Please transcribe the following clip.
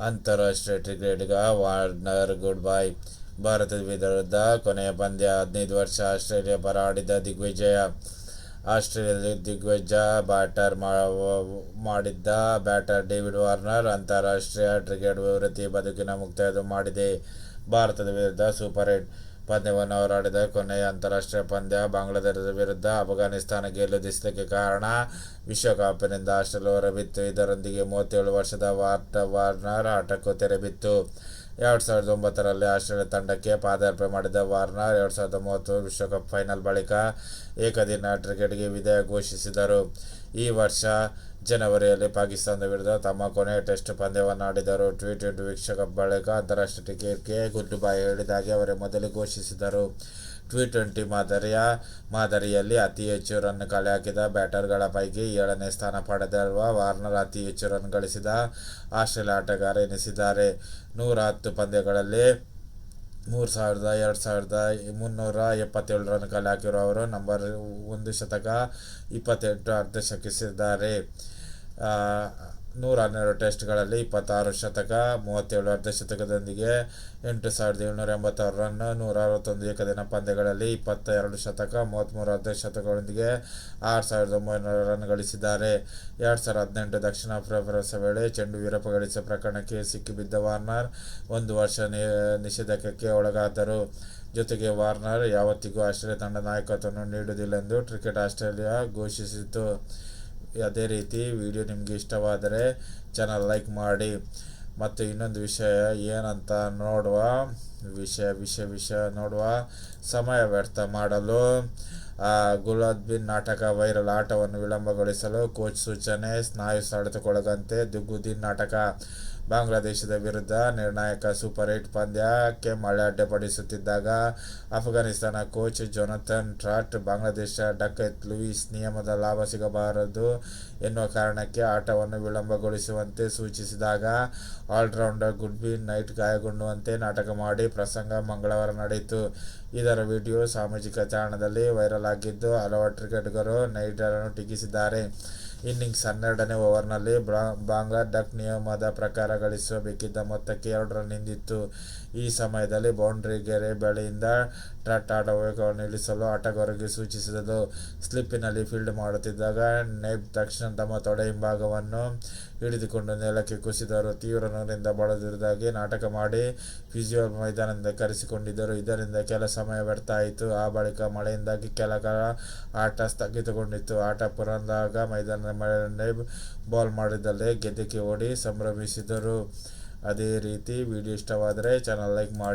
ಅಂತಾರಾಷ್ಟ್ರೀಯ ಕ್ರಿಕೆಟ್ಗ Warner good bye. ಭಾರತದ ವಿರುದ್ಧ ಕೊನೆಯ ಪಂದ್ಯ ಹದಿನೈದು ವರ್ಷ ಆಸ್ಟ್ರೇಲಿಯಾ ಪರ ಆಡಿದ ದಿಗ್ವಿಜಯ. ಆಸ್ಟ್ರೇಲಿಯಾದ ದಿಗ್ವಿಜಯ ಬ್ಯಾಟರ್ ಮಾಡಿದ್ದ ಬ್ಯಾಟರ್ ಡೇವಿಡ್ ವಾರ್ನರ್ ಅಂತಾರಾಷ್ಟ್ರೀಯ ಕ್ರಿಕೆಟ್ ವಿವೃತ್ತಿ ಬದುಕಿನ ಮುಕ್ತಾಯ ಮಾಡಿದೆ. ಭಾರತದ ವಿರುದ್ಧ ಸೂಪರ್ ಏಟ್ ಪಂದ್ಯವನ್ನು ಹೋರಾಡಿದ ಕೊನೆಯ ಅಂತಾರಾಷ್ಟ್ರೀಯ ಪಂದ್ಯ ಬಾಂಗ್ಲಾದೇಶದ ವಿರುದ್ಧ ಅಫ್ಘಾನಿಸ್ತಾನ ಗೆಲ್ಲುದಿಸಲಿಕ್ಕೆ ಕಾರಣ ವಿಶ್ವಕಪ್ನಿಂದ ಆಸ್ಟ್ರೇಲಿಯಾ ಹೊರಬಿತ್ತು ಇದರೊಂದಿಗೆ ಮೂವತ್ತೇಳು ವರ್ಷದ ವಾರ್ಟ ವಾರ್ನರ್ ಆಟಕ್ಕೂ ತೆರೆ ಬಿತ್ತು. ಎರಡು ಸಾವಿರದ ಒಂಬತ್ತರಲ್ಲಿ ಆಸ್ಟ್ರೇಲಿಯಾ ತಂಡಕ್ಕೆ ಪಾದಾರ್ಪಣೆ ಮಾಡಿದ ವಾರ್ನರ್ ಎರಡು ಸಾವಿರದ ಮೂವತ್ತು ವಿಶ್ವಕಪ್ ಫೈನಲ್ ಬಳಿಕ ಏಕದಿನ ಕ್ರಿಕೆಟ್ಗೆ ವಿದಾಯ ಘೋಷಿಸಿದರು. ಈ ವರ್ಷ ಜನವರಿಯಲ್ಲಿ ಪಾಕಿಸ್ತಾನದ ವಿರುದ್ಧ ತಮ್ಮ ಕೊನೆಯ ಟೆಸ್ಟ್ ಪಂದ್ಯವನ್ನು ಆಡಿದರು. ಟಿ ಟ್ವೆಂಟಿ ವಿಶ್ವಕಪ್ ಬಳಿಕ ಅಂತಾರಾಷ್ಟ್ರೀಯ ಕ್ರಿಕೆಟ್ಗೆ ಗುಡ್ ಬೈ ಹೇಳಿದಾಗೆ ಅವರೇ ಮೊದಲು ಘೋಷಿಸಿದರು. ಟಿ ಟ್ವೆಂಟಿ ಮಾದರಿಯ, ಮಾದರಿಯಲ್ಲಿ ಅತಿ ಹೆಚ್ಚು ರನ್ ಕಲೆ ಹಾಕಿದ ಬ್ಯಾಟರ್ಗಳ ಪೈಕಿ ಏಳನೇ ಸ್ಥಾನ ಪಡೆದಿರುವ ವಾರ್ನರ್ ಅತಿ ಹೆಚ್ಚು ರನ್ ಗಳಿಸಿದ ಆಸ್ಟ್ರೇಲಿಯಾ ಆಟಗಾರ ಎನಿಸಿದ್ದಾರೆ. ನೂರ ಹತ್ತು ಪಂದ್ಯಗಳಲ್ಲಿ ಮೂರು ಸಾವಿರದ ಎರಡು ಸಾವಿರದ ಮುನ್ನೂರ ಎಪ್ಪತ್ತೇಳು ರನ್ ಕಲೆ ಹಾಕಿರುವ ಅವರು ನಂಬರ್ ಒಂದು ಶತಕ ಇಪ್ಪತ್ತೆಂಟು ಅರ್ಧಶತಕಿಸಿದ್ದಾರೆ. ನೂರ ಹನ್ನೆರಡು ಟೆಸ್ಟ್ಗಳಲ್ಲಿ ಇಪ್ಪತ್ತಾರು ಶತಕ, ಮೂವತ್ತೇಳು ಅರ್ಧಶತಕದೊಂದಿಗೆ ಎಂಟು ಸಾವಿರದ ಏಳ್ನೂರ ಎಂಬತ್ತಾರು ರನ್, ನೂರ ಅರವತ್ತೊಂದು ಏಕದಿನ ಪಂದ್ಯಗಳಲ್ಲಿ ಇಪ್ಪತ್ತ ಎರಡು ಶತಕ, ಮೂವತ್ತ್ಮೂರು ಅರ್ಧಶತಕಗಳೊಂದಿಗೆ ಆರು ಸಾವಿರದ ಒಂಬೈನೂರು ರನ್ ಗಳಿಸಿದ್ದಾರೆ. ಎರಡು ಸಾವಿರದ ಹದಿನೆಂಟು ದಕ್ಷಿಣ ಆಫ್ರಿಕಾ ವೇಳೆ ಚೆಂಡು ವೀರಪ್ಪ ಗಳಿಸಿದ ಪ್ರಕರಣಕ್ಕೆ ಸಿಕ್ಕಿಬಿದ್ದ ವಾರ್ನರ್ ಒಂದು ವರ್ಷ ನಿಷೇಧಕ್ಕೆ ಒಳಗಾದರು. ಜೊತೆಗೆ ವಾರ್ನರ್ ಯಾವತ್ತಿಗೂ ಆಸ್ಟ್ರೇಲಿಯಾ ತಂಡ ನಾಯಕತ್ವವನ್ನು ನೀಡುವುದಿಲ್ಲ ಎಂದು ಕ್ರಿಕೆಟ್ ಆಸ್ಟ್ರೇಲಿಯಾ ಘೋಷಿಸಿತು ಅದೇ ರೀತಿ ವಿಡಿಯೋ ನಿಮಗೆ ಇಷ್ಟವಾದರೆ ಚಾನಲ್ ಲೈಕ್ ಮಾಡಿ. ಮತ್ತು ಇನ್ನೊಂದು ವಿಷಯ ಏನಂತ ನೋಡುವ. ವಿಷಯ ವಿಷಯ ವಿಷಯ ನೋಡುವ ಸಮಯ ವ್ಯರ್ಥ ಮಾಡಲು ಗುಲಾಬ್ಬಿನ್ ನಾಟಕ ವೈರಲ್ ಆಟವನ್ನು ವಿಳಂಬಗೊಳಿಸಲು ಕೋಚ್ ಸೂಚನೆ, ಸ್ನಾಯು ಸೆಳೆತಕ್ಕೊಳಗಂತೆ ದುಗ್ಗುದಿನ್ ನಾಟಕ. ಬಾಂಗ್ಲಾದೇಶದ ವಿರುದ್ಧ ನಿರ್ಣಾಯಕ ಸೂಪರ್ ಏಟ್ ಪಂದ್ಯಕ್ಕೆ ಮಳೆ ಅಡ್ಡಿಪಡಿಸುತ್ತಿದ್ದಾಗ Afghanistan coach Jonathan Trott Bangladesh Duckworth Lewis ನಿಯಮದ ಲಾಭ ಸಿಗಬಾರದು ಎನ್ನುವ ಕಾರಣಕ್ಕೆ ಆಟವನ್ನು ವಿಳಂಬಗೊಳಿಸುವಂತೆ ಸೂಚಿಸಿದಾಗ ಆಲ್ರೌಂಡರ್ ಗುಡ್ಬಿನ್ ನೈಟ್ ಗಾಯಗೊಂಡುವಂತೆ ನಾಟಕ ಮಾಡಿ ಪ್ರಸಂಗ ಮಂಗಳವಾರ ನಡೆಯಿತು. ಇದರ ವಿಡಿಯೋ ಸಾಮಾಜಿಕ ತಾಣದಲ್ಲಿ ವೈರಲ್ ಆಗಿದ್ದು ಹಲವು ಕ್ರಿಕೆಟಿಗರು ನೈಟರನ್ನು ಟೀಕಿಸಿದ್ದಾರೆ. ಇನ್ನಿಂಗ್ಸ್ ಹನ್ನೆರಡನೇ ಓವರ್ನಲ್ಲಿ ಬಾಂಗ್ಲಾ ಡಕ್ ನಿಯಮದ ಪ್ರಕಾರ ಗಳಿಸಬೇಕಿದ್ದ ಮೊತ್ತಕ್ಕೆ ಎರಡು ರನ್ ಹಿಂದಿತ್ತು. ಈ ಸಮಯದಲ್ಲಿ ಬೌಂಡ್ರಿ ಗೆರೆ ಬಳಿಯಿಂದ ಟ್ರಟ್ ಆಟ ನಿಲ್ಲಿಸಲು ಆಟಗಾರರಿಗೆ ಸೂಚಿಸಿದರು. ಸ್ಲಿಪ್ಪಿನಲ್ಲಿ ಫೀಲ್ಡ್ ಮಾಡುತ್ತಿದ್ದಾಗ ನೆಬ್ ತಕ್ಷಣ ತಮ್ಮ ತೊಡೆ ಹಿಂಭಾಗವನ್ನು ಹಿಡಿದುಕೊಂಡು ನೆಲಕ್ಕೆ ಕುಸಿದರು. ತೀವ್ರ ನೋವಿನಿಂದ ಬಳದಿರುವುದಾಗಿ ನಾಟಕ ಮಾಡಿ ಫಿಸಿಯೋ ಮೈದಾನದಿಂದ ಕರೆಸಿಕೊಂಡಿದ್ದರು. ಇದರಿಂದ ಕೆಲ ಸಮಯ ವ್ಯರ್ಥ ಆಯಿತು. ಆ ಬಳಿಕ ಮಳೆಯಿಂದಾಗಿ ಕೆಲ ಕಾಲ ಆಟ ಸ್ಥಗಿತಗೊಂಡಿತ್ತು. ಆಟ ಪುರಂದಾಗ ಮೈದಾನದ ಮೇಲೆ ಬಾಲ್ ಮಾಡಿದ್ದಲ್ಲೇ ಗೆದ್ದಕ್ಕೆ ಓಡಿ ಸಂಭ್ರಮಿಸಿದರು. ಅದೇ ರೀತಿ ವಿಡಿಯೋ ಇಷ್ಟವಾದರೆ ಚಾನಲ್ ಲೈಕ್ ಮಾಡಿ.